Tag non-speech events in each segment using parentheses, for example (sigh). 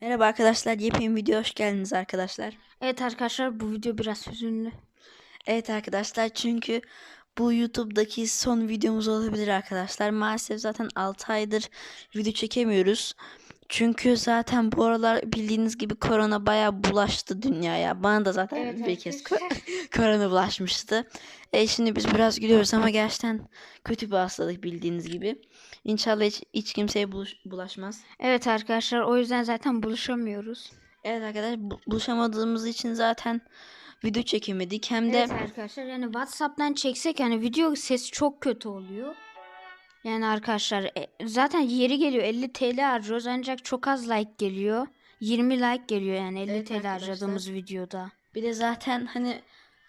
Merhaba arkadaşlar, yepyeni video hoş geldiniz arkadaşlar. Evet arkadaşlar bu video biraz hüzünlü. Evet arkadaşlar çünkü bu YouTube'daki son videomuz olabilir arkadaşlar. Maalesef zaten 6 aydır video çekemiyoruz. Çünkü zaten bu aralar bildiğiniz gibi korona bayağı bulaştı dünyaya. Bana da zaten Evet bir kez ko- (laughs) korona bulaşmıştı. E şimdi biz biraz gülüyoruz ama gerçekten kötü bir hastalık bildiğiniz gibi. İnşallah hiç, hiç kimseye buluş- bulaşmaz. Evet arkadaşlar o yüzden zaten buluşamıyoruz. Evet arkadaşlar bu- buluşamadığımız için zaten video çekemedik. Hem de Evet arkadaşlar yani WhatsApp'tan çeksek yani video sesi çok kötü oluyor. Yani arkadaşlar e, zaten yeri geliyor 50 TL harcıyoruz ancak çok az like geliyor. 20 like geliyor yani 50 Evet TL arkadaşlar. harcadığımız videoda. bir de zaten hani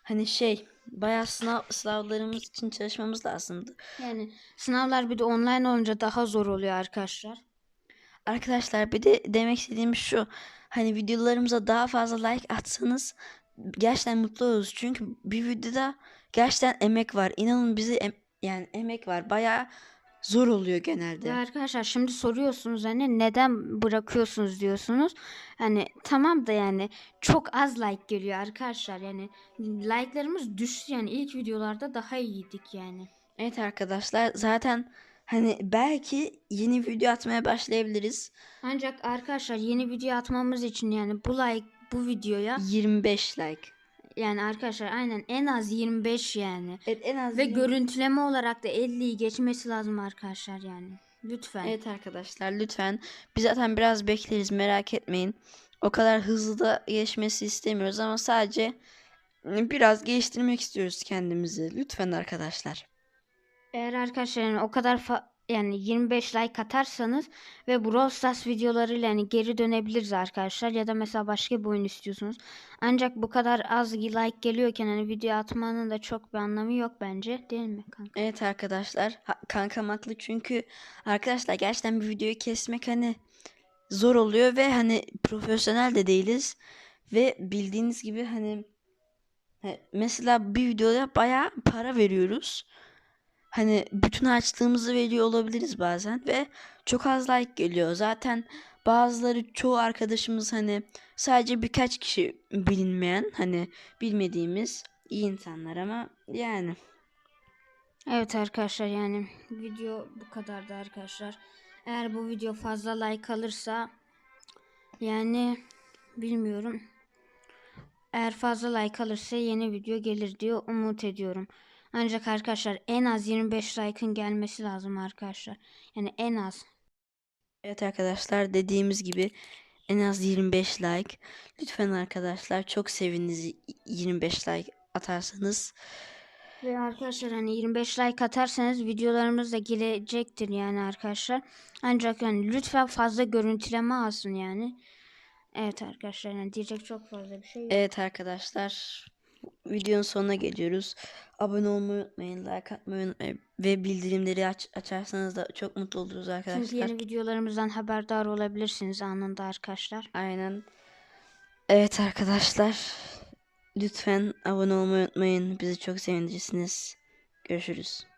hani şey bayağı sınav sınavlarımız için çalışmamız lazımdı. Yani sınavlar bir de online olunca daha zor oluyor arkadaşlar. Arkadaşlar bir de demek istediğim şu. Hani videolarımıza daha fazla like atsanız gerçekten mutlu oluruz. Çünkü bir videoda gerçekten emek var. İnanın bizi em- yani emek var. Bayağı zor oluyor genelde. arkadaşlar şimdi soruyorsunuz hani neden bırakıyorsunuz diyorsunuz. Hani tamam da yani çok az like geliyor arkadaşlar. Yani like'larımız düştü yani ilk videolarda daha iyiydik yani. Evet arkadaşlar zaten hani belki yeni video atmaya başlayabiliriz. Ancak arkadaşlar yeni video atmamız için yani bu like bu videoya 25 like. Yani arkadaşlar aynen en az 25 yani. Evet en az Ve 20 görüntüleme olarak da 50'yi geçmesi lazım arkadaşlar yani. Lütfen. Evet arkadaşlar lütfen biz zaten biraz bekleriz merak etmeyin. O kadar hızlı da geçmesi istemiyoruz ama sadece biraz geliştirmek istiyoruz kendimizi. Lütfen arkadaşlar. Eğer arkadaşlar yani o kadar fa- yani 25 like atarsanız ve Brawl Stars videolarıyla yani geri dönebiliriz arkadaşlar ya da mesela başka bir oyun istiyorsunuz. Ancak bu kadar az like geliyorken hani video atmanın da çok bir anlamı yok bence değil mi kanka? Evet arkadaşlar ha- kankam haklı çünkü arkadaşlar gerçekten bir videoyu kesmek hani zor oluyor ve hani profesyonel de değiliz. Ve bildiğiniz gibi hani mesela bir videoya bayağı para veriyoruz. Hani bütün açtığımızı veriyor olabiliriz bazen ve çok az like geliyor. Zaten bazıları çoğu arkadaşımız hani sadece birkaç kişi bilinmeyen hani bilmediğimiz iyi insanlar ama yani. Evet arkadaşlar yani video bu kadardı arkadaşlar. Eğer bu video fazla like alırsa yani bilmiyorum. Eğer fazla like alırsa yeni video gelir diye umut ediyorum. Ancak arkadaşlar en az 25 like'ın gelmesi lazım arkadaşlar. Yani en az. Evet arkadaşlar dediğimiz gibi en az 25 like. Lütfen arkadaşlar çok seviniriz 25 like atarsanız. Ve arkadaşlar hani 25 like atarsanız videolarımız da gelecektir yani arkadaşlar. Ancak yani lütfen fazla görüntüleme alsın yani. Evet arkadaşlar yani diyecek çok fazla bir şey yok. Evet arkadaşlar videonun sonuna geliyoruz. Abone olmayı unutmayın, like atmayı unutmayın ve bildirimleri aç açarsanız da çok mutlu oluruz Çünkü arkadaşlar. yeni videolarımızdan haberdar olabilirsiniz anında arkadaşlar. Aynen. Evet arkadaşlar. Lütfen abone olmayı unutmayın. Bizi çok sevindirirsiniz. Görüşürüz.